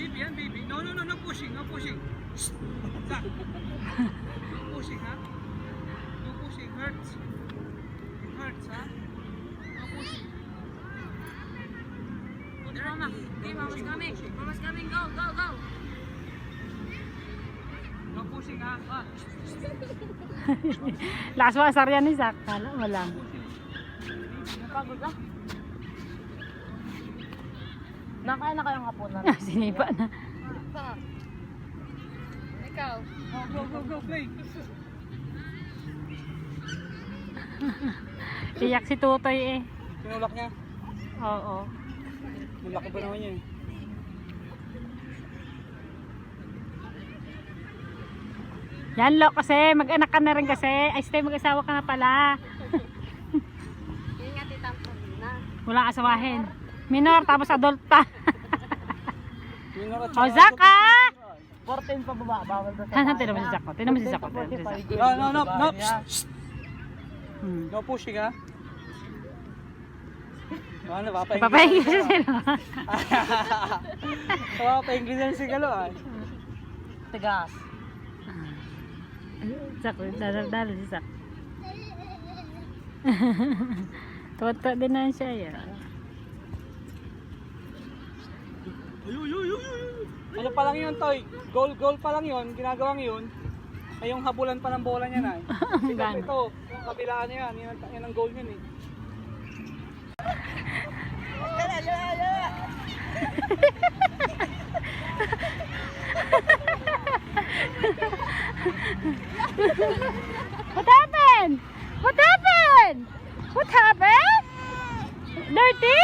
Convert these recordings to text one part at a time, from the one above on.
Baby yan, baby. No, no, no, no pushing, no pushing. Shh. No pushing, ha? No pushing, hurts. It hurts, ha? No pushing. There, mama. Okay, mama's coming. Mama's coming. Go, go, go. No pushing, ha? Ha? Lakas mo asar yan ni Zach. Kala mo lang. Napagod ka? Nakain na kayong hapunan. Sinipa na. Pa. Ikaw. Go, go, go, go, play. Iyak si Tutoy eh. Tinulak niya. Oo. Malaki pa naman niya eh. Yan lo kasi. Mag-anak ka na rin kasi. Ay, stay mag-asawa ka na pala. Yun nga titang na. Walang asawahin. Minor tapos adult pa. Minor at o Zach ah! 14 pa baba. Bawal doon tinan mo si oh. Tinan mo si oh. Zach. No, no, no, no. Hmm. No pushing, ha? Ano, papainggan. Papahingi siya sila. Papainggan si Galo, ah. Tigas. Zach, dadal-dadal si Zach. Tuwa-tuwa din na siya yan. Ano pa lang yun, Toy? Goal, goal pa lang yun. Ginagawang yun. Ay, yung habulan pa ng bola niya na. Eh. Si Gap Gano. ito, yung kabilaan niya yan. Yan, ang- yan ang goal niyan eh. What happened? What happened? Dirty?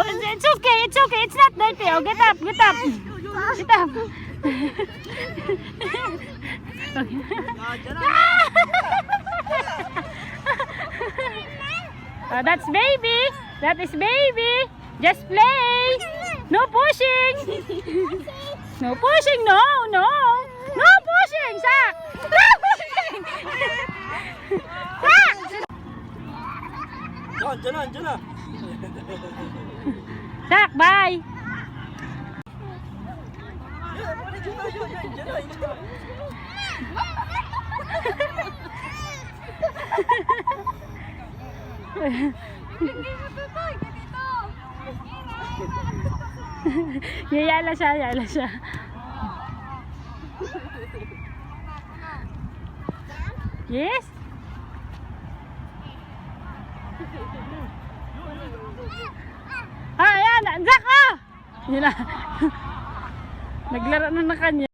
Oh, it's okay, it's okay, it's not dirty. Oh, get up, get up. Get up. oh, that's baby. That is baby. Just play. No pushing. No pushing, no, no. No pushing, Zach. No pushing. Zach. Yan, dyan na, dyan na. Zach, bye. Yayala siya, yayala siya. Yes? Ah, Zach, ah! Yun na. Naglaro na ng kanya.